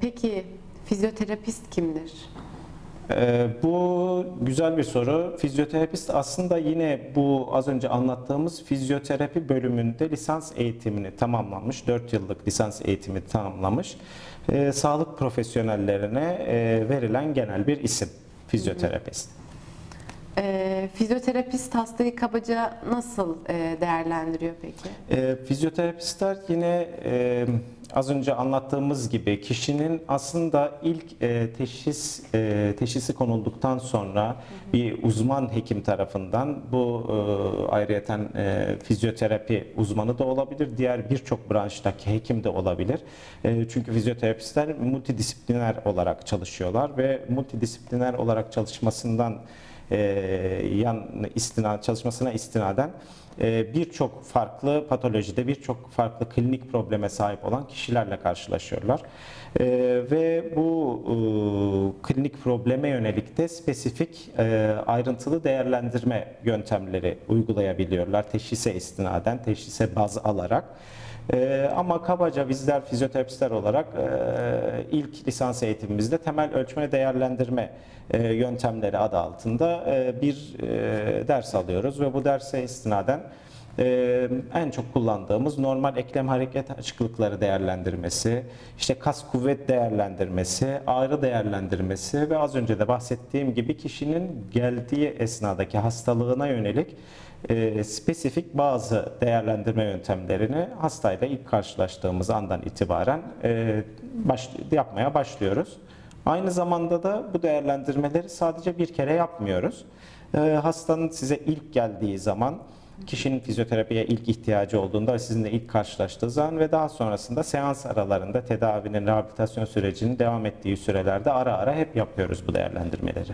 Peki fizyoterapist kimdir? Ee, bu güzel bir soru. Fizyoterapist aslında yine bu az önce anlattığımız fizyoterapi bölümünde lisans eğitimini tamamlamış, 4 yıllık lisans eğitimi tamamlamış, ee, sağlık profesyonellerine e, verilen genel bir isim fizyoterapist. Ee, fizyoterapist hastayı kabaca nasıl e, değerlendiriyor peki? E, fizyoterapistler yine e, az önce anlattığımız gibi kişinin aslında ilk e, teşhis e, teşhisi konulduktan sonra bir uzman hekim tarafından bu e, ayrıyeten e, fizyoterapi uzmanı da olabilir, diğer birçok branştaki hekim de olabilir. E, çünkü fizyoterapistler multidisipliner olarak çalışıyorlar ve multidisipliner olarak çalışmasından e, yan istina çalışmasına istinaden e, birçok farklı patolojide birçok farklı klinik probleme sahip olan kişilerle karşılaşıyorlar. E, ve bu e, klinik probleme yönelik de spesifik e, ayrıntılı değerlendirme yöntemleri uygulayabiliyorlar teşhise istinaden, teşhise baz alarak. Ee, ama kabaca bizler fizyoterapistler olarak e, ilk lisans eğitimimizde temel ölçme değerlendirme e, yöntemleri adı altında e, bir e, ders alıyoruz ve bu derse istinaden e, en çok kullandığımız normal eklem hareket açıklıkları değerlendirmesi, işte kas kuvvet değerlendirmesi, ağrı değerlendirmesi ve az önce de bahsettiğim gibi kişinin geldiği esnadaki hastalığına yönelik e, spesifik bazı değerlendirme yöntemlerini hastayla ilk karşılaştığımız andan itibaren baş, yapmaya başlıyoruz. Aynı zamanda da bu değerlendirmeleri sadece bir kere yapmıyoruz. E, hastanın size ilk geldiği zaman, kişinin fizyoterapiye ilk ihtiyacı olduğunda sizinle ilk karşılaştığı zaman ve daha sonrasında seans aralarında tedavinin, rehabilitasyon sürecinin devam ettiği sürelerde ara ara hep yapıyoruz bu değerlendirmeleri.